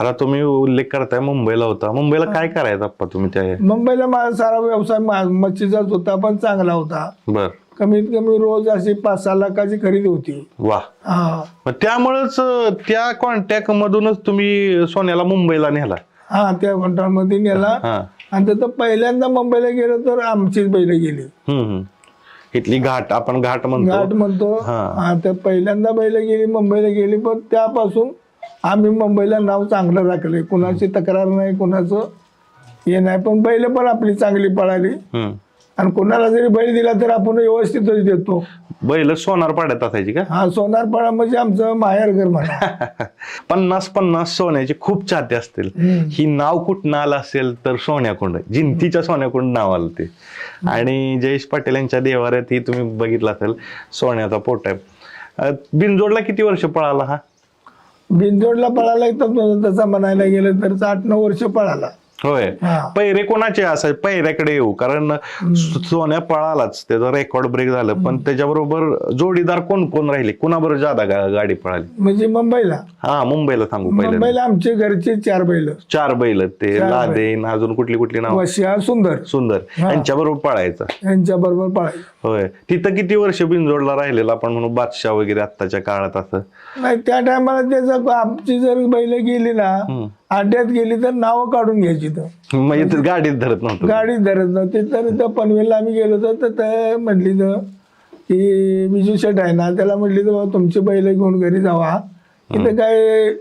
आता तुम्ही उल्लेख करताय मुंबईला होता. मुंबईला काय करायचं आप्पा तुम्ही त्या मुंबईला माझा सारा व्यवसाय मा- मच्छीचाच होता पण चांगला होता. बर. कमीत कमी रोज अशी पाच सहा लाखाची खरेदी होती. वा. हा. मग त्यामुळेच अं, त्या कॉन्टॅक्ट मधूनच तुम्ही सोन्याला मुंबईला नेला. हा त्या मध्ये नेला. हा. आणि तिथं पहिल्यांदा मुंबईला गेलो तर आमचीच बैल गेली. हम्म हम्म. इथली घाट आपण घाट म्हणतो. घाट म्हणतो. हा. हा तर पहिल्यांदा बैल गेली मुंबईला गेली पण त्यापासून आम्ही मुंबईला नाव चांगलं राखले कुणाची तक्रार नाही कुणाचं हे नाही पण बैल पण आपली चांगली पळाली. आणि कुणाला जरी बैल दिला तर आपण व्यवस्थितच देतो. बैल सोनार पाड्यात असायची का? हा सोनार पळा म्हणजे आमचं माहेर घर म्हणा. पन्नास पन्नास सोन्याचे खूप चाहते असतील. ही नाव कुठं आलं असेल तर सोन्याकुंड जिंतीच्या सोन्याकुंड नाव आलं ते. आणि जयेश पाटील यांच्या देवाऱ्यात ही तुम्ही बघितलं असेल सोन्याचा पोट आहे. बिनजोडला किती वर्ष पळाला हा? बिनजोडला पळाला तर तसा म्हणायला गेलं तर आठ नऊ वर्ष पळाला. होय. पैरे कोणाचे असाय पैऱ्याकडे येऊ. कारण सोन्या पळालाच. त्याचं रेकॉर्ड ब्रेक झालं. पण त्याच्याबरोबर जोडीदार कोण कोण राहिले? कोणाबरोबर जादा गाडी पळाली? म्हणजे मुंबईला. हा मुंबईला सांगू पहिले मुंबईला आमचे घरचे चार बैल. चार बैल. ते. लादेन अजून कुठली कुठली नाव? सुंदर. सुंदर. हा. यांच्या बरोबर पळायचं. यांच्या बरोबर पळायला होय. तिथं किती वर्ष बिनजोडला राहिलेला आपण म्हणू बादशाह वगैरे आत्ताच्या काळात असं? नाही त्या टायमाला त्याचं आमची जर बैल गेली ना. अड्ड्यात गेली तर नावं काढून घ्यायची तर. म्हणजे ते गाडीत धरत नव्हतं. गाडी धरत नव्हती. तर पनवेलला आम्ही गेलो होतो तर ते म्हणली तर की विजू शेट आहे ना त्याला म्हटली तर बाबा तुमची बैल घेऊन घरी जावा. इथं काय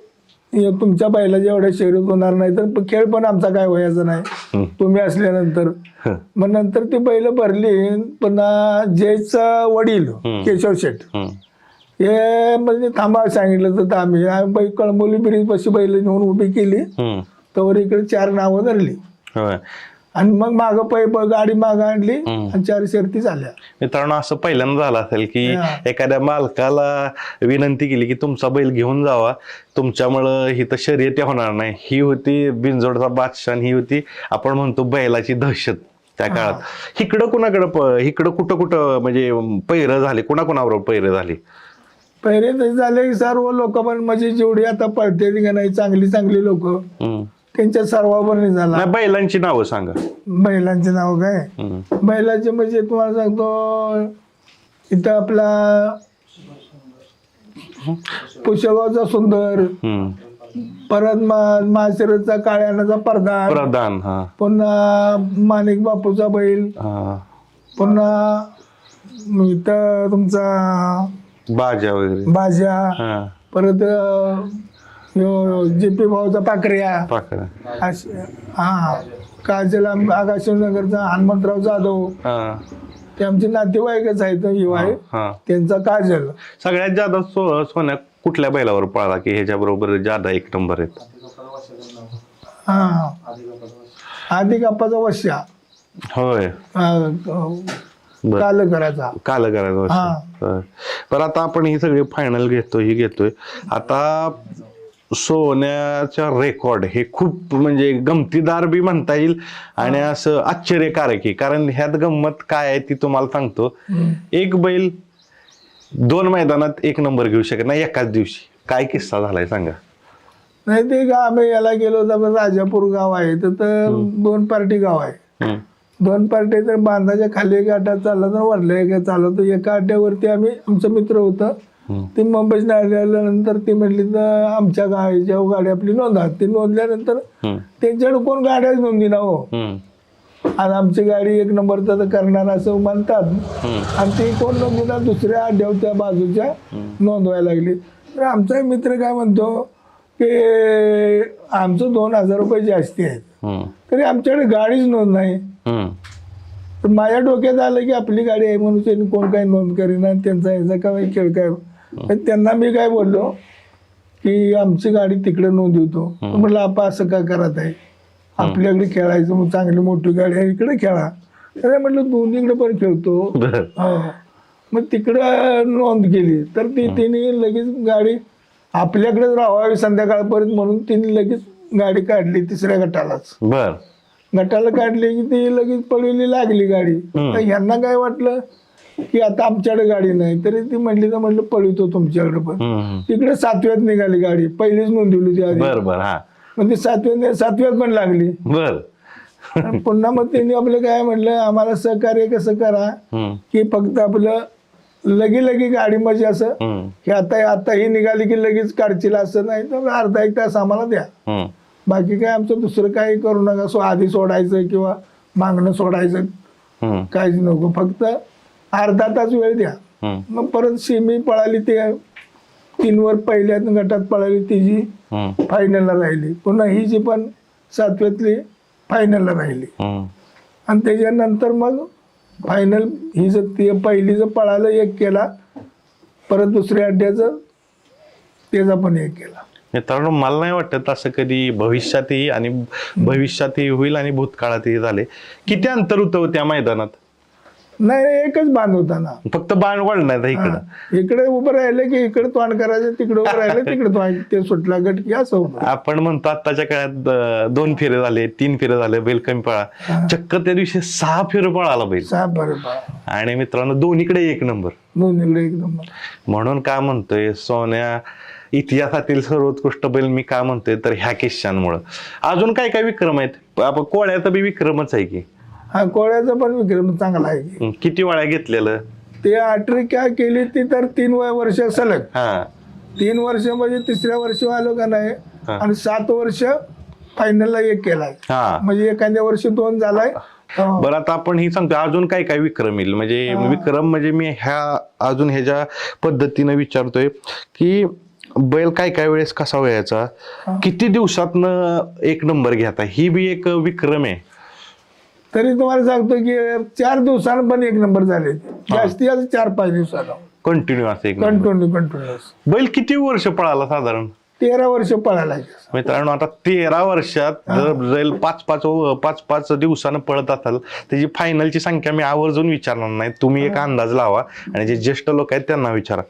तुमच्या बैलाच्या एवढ्या शर्यत होणार नाही तर खेळ पण आमचा काय व्हायचा नाही. तुम्ही असल्यानंतर. मग नंतर ती बैल भरली पुन्हा जयचा वडील केशव शेठ. हे म्हणजे थांबा सांगितलं तर आम्ही आम्ही बाई कळंबोली ब्रिज पाशी बैल नेऊन उभी केली. तर इकडे चार नावं धरली. आणि मग माग पै गाडी माग आणली. आणि चार शर्ती झाल्या. मित्रांनो असं पहिल्यांदा झालं असेल की. एखाद्या मालकाला विनंती केली की तुमचा बैल घेऊन जावा. तुमच्यामुळं ही तर शर्यती होणार नाही. ही होती बिनजोडचा बादशाह ही होती आपण म्हणतो बैलाची दहशत त्या काळात. इकडं कुणाकडं इकडं कुठं कुठं म्हणजे पैर झाले कुणाकुणाबरोबर पैर झाले? पहिले तसे झाले की सर्व लोक पण म्हणजे जेवढी आता पळते का नाही चांगली चांगली लोक हम्म. त्यांच्या सर्वांवर झाला नाही बैलांची नावं सांगा बैलांचे नाव काय हम्म. बैलाचे म्हणजे तुम्हाला सांगतो इथं आपला पुष्यगावचा सुंदर हम्म. परत माशरचा काळ्यानाचा प्रधान हा पुन्हा माणिक बापूचा बैल हा पुन्हा इथं तुमचा बाजा वगैरे. भाज्या हा. परत जे पी भाऊचा पाकऱ्या. असे- हा काजल आम- आकाशनगरचा हनुमंतराव जाधव. हा. ते आमचे नातेवाईकच आहेत युवाय हा त्यांचा काजल. सगळ्यात जादा सो सोन्या कुठल्या बैलावर पळाला की ह्याच्या बरोबर जादा एक नंबर आहेत? हा आधी गप्पाचा वश्या. होय. काल करायचा काल करायचं हा. पण आता आपण ही सगळी फायनल घेतोय ही घेतोय. आता सोन्याच्या रेकॉर्ड हे खूप म्हणजे गमतीदार बी म्हणता येईल आणि असं आश्चर्यकारक आहे. कारण ह्यात गंमत काय आहे ती तुम्हाला सांगतो. एक बैल दोन मैदानात एक नंबर घेऊ शकत नाही एकाच दिवशी. काय किस्सा झालाय सांगा? नाही ते आम्ही याला गेलो आपण राजापूर गाव आहे. तर तर दोन पार्टी गाव आहे. दोन पार्टी तर बांधाच्या खाली एक अड्डा चालला तर वरल्या एक चालवतो एका अड्ड्यावरती आम्ही आमचं मित्र होतं. ती मुंबईत आल्यानंतर ती म्हटली तर आमच्या गाडीच्या गाडी आपली नोंदा ती नोंदल्यानंतर. त्यांच्याकडे कोण गाड्याच नोंदी ना हो. आणि आमची गाडी एक नंबरचा तर करणार असं म्हणतात. आणि ती कोण नोंदीना दुसऱ्या अड्ड्यावर त्या बाजूच्या नोंदवायला लागली तर आमचा मित्र काय म्हणतो की आमचं दोन हजार रुपये जास्ती आहेत. तरी आमच्याकडे गाडीच नोंद नाही. माझ्या डोक्यात आलं की आपली गाडी आहे म्हणून त्यांनी कोण काही नोंद करीना त्यांचा याचा काय खेळ काय. तर त्यांना मी काय बोललो की आमची गाडी तिकडे नोंदवतो म्हटलं आपण असं का करत आहे? आपल्याकडे खेळायचं मग चांगली मोठी गाडी आहे इकडे खेळा. तर म्हटलं दोन्हीकडे पण खेळतो. हो. मग तिकडं नोंद केली. तर ती तिने लगेच गाडी आपल्याकडेच राहावी संध्याकाळपर्यंत म्हणून तिने लगेच गाडी काढली तिसऱ्या गटालाच. बर. गटाला काढली की ती लगेच पळवली लागली गाडी. तर ह्यांना काय वाटलं? की आता आमच्याकडे गाडी नाही. तरी ती म्हटली तर म्हटलं पळवतो तुमच्याकडे पण. तिकडे सातव्यात निघाली गाडी. पहिलीच नोंदवली होती आधी. बर बर हा. म्हणजे सातव्या सातव्यात पण लागली. बर. पुन्हा मग त्यांनी आपलं काय म्हटलं आम्हाला सहकार्य कसं करा की फक्त आपलं लगी लगी गाडी म्हणजे असं की आता आता ही निघाली की लगेच काढशील असं नाही तर अर्धा एक तास आम्हाला द्या. बाकी काय आमचं दुसरं काही करू नका. सो आधी सोडायचं किंवा मागणं सोडायचं. काहीच नको. फक्त अर्धा तास वेळ द्या. मग परत सिमी पळाली ते तीन वर पहिल्या गटात पळाली तिची फायनलला राहिली. पुन्हा ही जी पण सातव्यातली फायनलला राहिली. आणि त्याच्यानंतर मग फायनल ही जर ती पहिलीचं पळालं एक केला परत दुसऱ्या अड्ड्याचं त्याचा पण एक केला. मित्रांनो मला नाही वाटत असं कधी भविष्यातही आणि भविष्यातही होईल आणि भूतकाळातही झाले. किती अंतर होतं हो त्या मैदानात? नाही एकच बांध होता ना. फक्त बाण वळणार इकडं. इकडे उभं राहिलं की इकडे तोंड करायचं तिकडे उभं राहिलं तिकडे तोंड. ते सुटला गट की असं आपण म्हणतो आताच्या काळात दोन फेरे झाले तीन फेरे झाले बैल कमी पळा. चक्क त्या दिवशी सहा फेरे पळाला बैल. सहा बा आणि मित्रांनो दोन्हीकडे एक नंबर. दोन्हीकडे एकदम म्हणून का म्हणतोय सोन्या इतिहासातील सर्वोत्कृष्ट बैल मी का म्हणतोय तर ह्या किस्सांमुळं अजून काय काय विक्रम आहेत? आपण कोळ्याचा बी विक्रमच आहे की? हा कोळ्याचा पण विक्रम चांगला आहे की. किती वेळा घेतलेलं? ते आठरी काय केली ती तर तीन वय वर्ष सलग. हा. तीन वर्ष म्हणजे तिसऱ्या वर्षी आलो का नाही. आणि सात वर्ष फायनलला एक केलाय. हा. म्हणजे एखाद्या वर्षी दोन झालाय. बरं आता आपण ही सांगतो अजून काय काय विक्रम येईल? म्हणजे विक्रम म्हणजे मी ह्या अजून ह्याच्या पद्धतीनं विचारतोय की बैल काय काय वेळेस कसा व्हायचा? किती दिवसातनं एक नंबर घ्यायचा ही बी एक विक्रम आहे. तरी तुम्हाला सांगतो की चार दिवसानं पण एक नंबर झाले. जास्तीत जास्त चार पाच दिवसाला कंटिन्यू असं. कंटिन्यू कंटिन्युअस बैल किती वर्ष पळाला साधारण? तेरा वर्ष पळायला मित्रांनो आता तेरा वर्षात जर बैल पाच पाच पाच पाच दिवसानं पळत असाल त्याची फायनलची संख्या मी आवर्जून विचारणार नाही. तुम्ही एक अंदाज लावा आणि जे ज्येष्ठ लोक आहेत त्यांना विचारा.